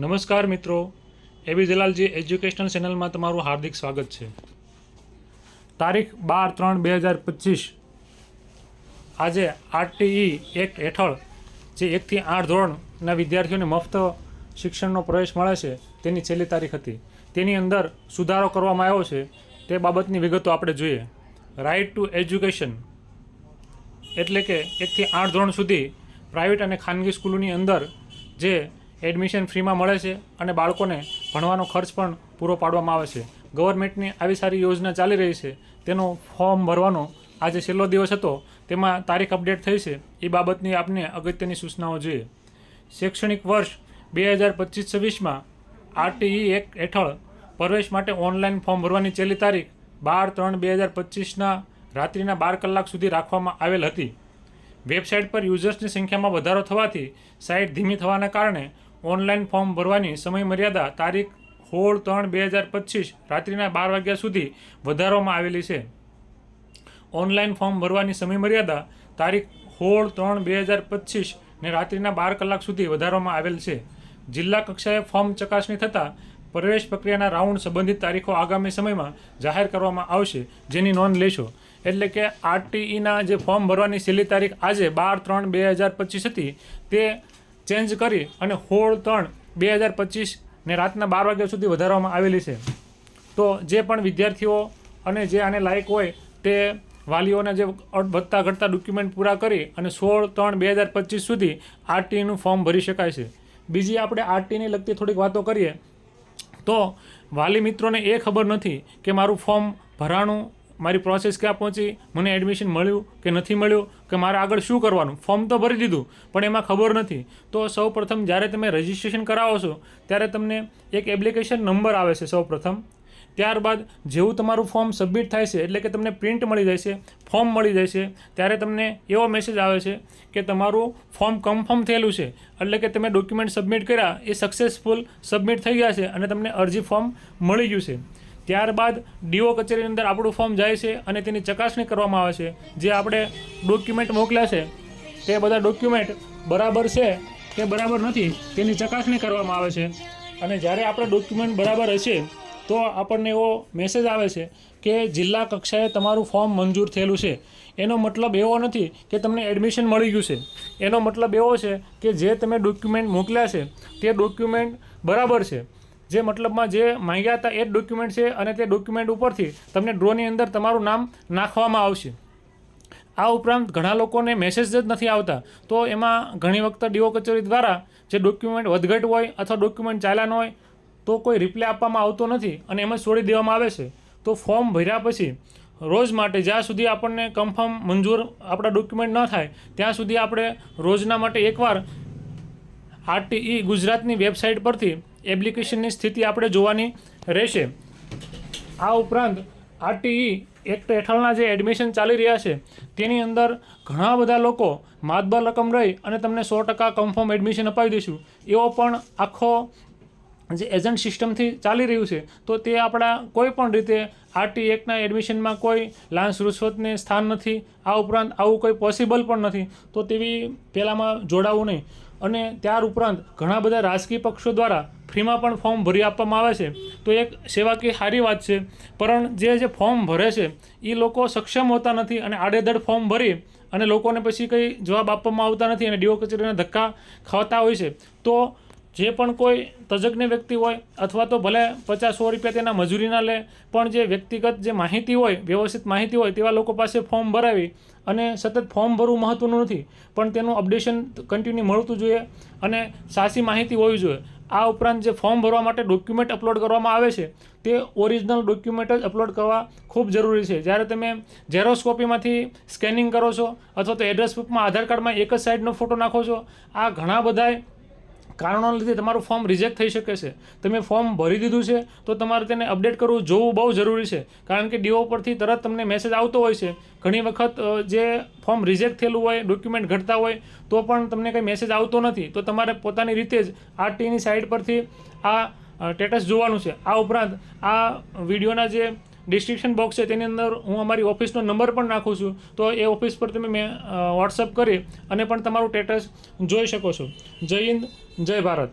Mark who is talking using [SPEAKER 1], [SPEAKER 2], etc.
[SPEAKER 1] નમસ્કાર મિત્રો. એબી જલાલજી એજ્યુકેશનલ ચેનલમાં તમારું હાર્દિક સ્વાગત છે. તારીખ બાર ત્રણ બે હજાર પચીસ. આજે આરટીઈ એક્ટ હેઠળ જે એકથી આઠ ધોરણના વિદ્યાર્થીઓને મફત શિક્ષણનો પ્રવેશ મળે છે, તેની છેલ્લી તારીખ હતી. તેની અંદર સુધારો કરવામાં આવ્યો છે, તે બાબતની વિગતો આપણે જોઈએ. રાઇટ ટુ એજ્યુકેશન એટલે કે એકથી આઠ ધોરણ સુધી પ્રાઇવેટ અને ખાનગી સ્કૂલોની અંદર જે એડમિશન ફ્રીમાં મળે છે અને બાળકોને ભણવાનો ખર્ચ પણ પૂરો પાડવામાં આવે છે. ગવર્મેન્ટની આવી સારી યોજના ચાલી રહી છે. તેનું ફોર્મ ભરવાનો આજે છેલ્લો દિવસ હતો. તેમાં તારીખ અપડેટ થઈ છે. એ બાબતની આપને અગત્યની સૂચનાઓ જોઈએ. શૈક્ષણિક વર્ષ બે હજાર પચીસ છવ્વીસમાં આરટીઈ એક હેઠળ પ્રવેશ માટે ઓનલાઈન ફોર્મ ભરવાની છેલ્લી તારીખ બાર ત્રણ બે હજાર પચીસના રાત્રિના બાર કલાક સુધી રાખવામાં આવેલ હતી. વેબસાઇટ પર યુઝર્સની સંખ્યામાં વધારો થવાથી સાઇટ ધીમી થવાના કારણે ઓનલાઈન ફોર્મ ભરવાની સમયમર્યાદા તારીખ સોળ ત્રણ બે હજાર પચીસ રાત્રિના બાર વાગ્યા સુધી વધારવામાં આવેલી છે. ઓનલાઈન ફોર્મ ભરવાની સમયમર્યાદા તારીખ સોળ ત્રણ બે હજાર પચીસ ને રાત્રિના બાર કલાક સુધી વધારવામાં આવેલ છે. જિલ્લા કક્ષાએ ફોર્મ ચકાસણી થતાં પ્રવેશ પ્રક્રિયાના રાઉન્ડ સંબંધિત તારીખો આગામી સમયમાં જાહેર કરવામાં આવશે જેની નોંધ લેશો. એટલે કે આરટીઈના જે ફોર્મ ભરવાની છેલ્લી તારીખ આજે બાર ત્રણ બે હજાર પચીસ હતી તે ચેન્જ કરી અને સોળ ત્રણ બે હજાર પચીસ ને રાતના બાર વાગ્યા સુધી વધારવામાં આવેલી છે. તો જે પણ વિદ્યાર્થીઓ અને જે આને લાયક હોય તે વાલીઓના જે વધતા ઘટતા ડોક્યુમેન્ટ પૂરા કરી અને સોળ ત્રણ બે હજાર પચીસ સુધી આરટીનું ફોર્મ ભરી શકાય છે. બીજી આપણે આરટીને લગતી થોડીક વાતો કરીએ. તો વાલી મિત્રોને એ ખબર નથી કે મારું ફોર્મ ભરાણું મારી પ્રોસેસ ક્યાં પહોંચી? મને એડમિશન મળ્યું કે નથી મળ્યું? કે મારે આગળ શું કરવાનું? ફોર્મ તો ભરી દીધું, પણ એમાં ખબર નથી. તો સૌ પ્રથમ જ્યારે તમે રજિસ્ટ્રેશન કરાવો છો, ત્યારે તમને એક એપ્લિકેશન નંબર આવે છે સૌ પ્રથમ. ત્યારબાદ જેવું તમારું ફોર્મ સબમિટ થાય છે, એટલે કે તમને પ્રિન્ટ મળી જાય છે ફોર્મ મળી જાય છે, ત્યારે તમને એવો મેસેજ આવે છે કે તમારું ફોર્મ કન્ફર્મ થયેલું છે. એટલે કે તમે ડોક્યુમેન્ટ સબમિટ કર્યા, એ સક્સેસફુલ સબમિટ થઈ ગયા છે અને તમને અરજી ફોર્મ મળી ગયું છે. ત્યારબાદ ડીઓ કચેરીની અંદર આપણું ફોર્મ જાય છે અને તેની ચકાસણી કરવામાં આવે છે. જે આપણે ડોક્યુમેન્ટ મોકલ્યા છે, તે બધા ડોક્યુમેન્ટ બરાબર છે કે બરાબર નથી, તેની ચકાસણી કરવામાં આવે છે. અને જ્યારે આપણે ડોક્યુમેન્ટ બરાબર હશે, તો આપણને એવો મેસેજ આવે છે કે જિલ્લા કક્ષાએ તમારું ફોર્મ મંજૂર થયેલું છે. એનો મતલબ એવો નથી કે તમને એડમિશન મળી ગયું છે. એનો મતલબ એવો છે કે જે તમે ડોક્યુમેન્ટ મોકલ્યા છે, તે ડોક્યુમેન્ટ બરાબર છે. જે મતલબમાં જે માંગ્યા હતા એ જ ડોક્યુમેન્ટ છે અને તે ડોક્યુમેન્ટ ઉપરથી તમને ડ્રોની અંદર તમારું નામ નાખવામાં આવશે. આ ઉપરાંત ઘણા લોકોને મેસેજ જ નથી આવતા. તો એમાં ઘણી વખત ડીઓ કચેરી દ્વારા જે ડોક્યુમેન્ટ વધઘટ હોય અથવા ડોક્યુમેન્ટ ચાલ્યા હોય, તો કોઈ રિપ્લાય આપવામાં આવતો નથી અને એમ જ છોડી દેવામાં આવે છે. તો ફોર્મ ભર્યા પછી રોજ માટે જ્યાં સુધી આપણને કન્ફર્મ મંજૂર આપણા ડોક્યુમેન્ટ ન થાય, ત્યાં સુધી આપણે રોજના માટે એકવાર આરટીઈ ગુજરાતની વેબસાઇટ પરથી એપ્લિકેશનની સ્થિતિ આપણે જોવાની રહેશે. આ ઉપરાંત આરટીઈ એક્ટ હેઠળના જે એડમિશન ચાલી રહ્યા છે, તેની અંદર ઘણા બધા લોકો માતબર રકમ રહી અને તમને સો ટકા કન્ફર્મ એડમિશન અપાવી દઈશું. એવો પણ આખો જે એજન્ટ સિસ્ટમથી ચાલી રહ્યું છે, તો તે આપણા કોઈ પણ રીતે આરટી એક્ટના એડમિશનમાં કોઈ લાંચ રૂશ્વતને સ્થાન નથી, આ ઉપરાંત આવું કોઈ પોસિબલ પણ નથી, તો તેવી પહેલાંમાં જોડાવું નહીં. અને ત્યાર ઉપરાંત ઘણા બધા રાજકીય પક્ષો દ્વારા ફ્રીમાં પણ ફોર્મ ભરી આપવામાં આવે છે, તો એક સેવાકીય સારી વાત છે. પણ જે જે ફોર્મ ભરે છે એ લોકો સક્ષમ હોતા નથી અને આડેધડ ફોર્મ ભરી અને લોકોને પછી કંઈ જવાબ આપવામાં આવતા નથી અને ડીઓ કચેરીના ધક્કા ખાતા હોય છે. તો જે પણ કોઈ તજજ્ઞ વ્યક્તિ હોય અથવા તો ભલે પચાસ સો રૂપિયા તેના મજૂરીના લે, પણ જે વ્યક્તિગત જે માહિતી હોય, વ્યવસ્થિત માહિતી હોય, તેવા લોકો પાસે ફોર્મ ભરાવી અને સતત ફોર્મ ભરવું મહત્ત્વનું નથી. પણ તેનું અપડેશન કન્ટિન્યુ મળતું જોઈએ અને સાચી માહિતી હોવી જોઈએ. આ ઉપરાંત જે ફોર્મ ભરવા માટે ડોક્યુમેન્ટ અપલોડ કરવામાં આવે છે, તે ઓરિજિનલ ડોક્યુમેન્ટ જ અપલોડ કરવા ખૂબ જરૂરી છે. જ્યારે તમે ઝેરોસ્કોપીમાંથી સ્કેનિંગ કરો છો, અથવા તો એડ્રેસ બુકમાં આધાર કાર્ડમાં એક જ સાઇડનો ફોટો નાખો છો, આ ઘણા બધાય કારણોના લીધે તમારું ફોર્મ રિજેક્ટ થઈ શકે છે. તમે ફોર્મ ભરી દીધું છે, તો તમારે તેને અપડેટ કરવું જોવું બહુ જરૂરી છે. કારણ કે ડીઓ પરથી તરત તમને મેસેજ આવતો હોય છે. ઘણી વખત જે ફોર્મ રિજેક્ટ થયેલું હોય ડોક્યુમેન્ટ ઘટતા હોય, તો પણ તમને કંઈ મેસેજ આવતો નથી. તો તમારે પોતાની રીતે જ આરટીની સાઇટ પરથી આ સ્ટેટસ જોવાનું છે. આ ઉપરાંત આ વિડીયોના જે ડિસ્ક્રિપ્શન બોક્સ છે, તેની અંદર હું અમારી ઓફિસનો નંબર પણ નાખું છું. તો એ ઓફિસ પર તમે મેં વોટ્સઅપ કરી અને પણ તમારું સ્ટેટસ જોઈ શકો છો. જય હિન્દ, જય ભારત.